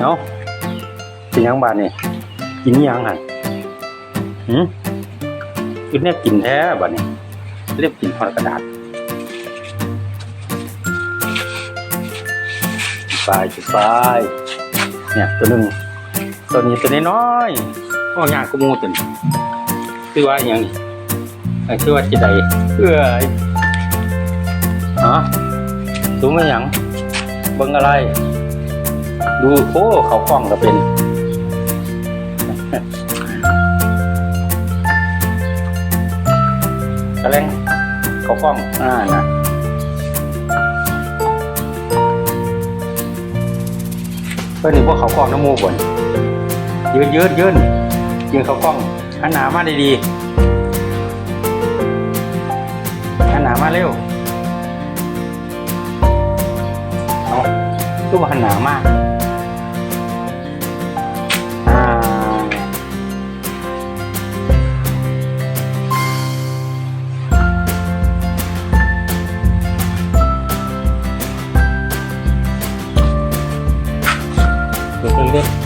เนาะกินยังบาดนี่กินยังหันหืมกินเนี่ยกินแท้บาดนี่เรียกกินหอดกระดาษไปจุดไปเนี่ยตัวนึงตัวนี้ตัวน้อยๆโอ้ยากกูมูตัวนี้คือว่าอย่างนี้เอ้ยคือว่าจิใดเอ้ยฮะสูงไม่หยังเบิ่งอะไร ดูโอ้เขากล้องก็เป็นกระเลงเขากล้อง อ่านะเพื่อนนี่พวกเขากล้องน้ำมูกบนยืนยืนยืนยืนเขากล้องหันหนามาดีๆหันหนามาเร็วเอาตู้หันหนามาก Bye.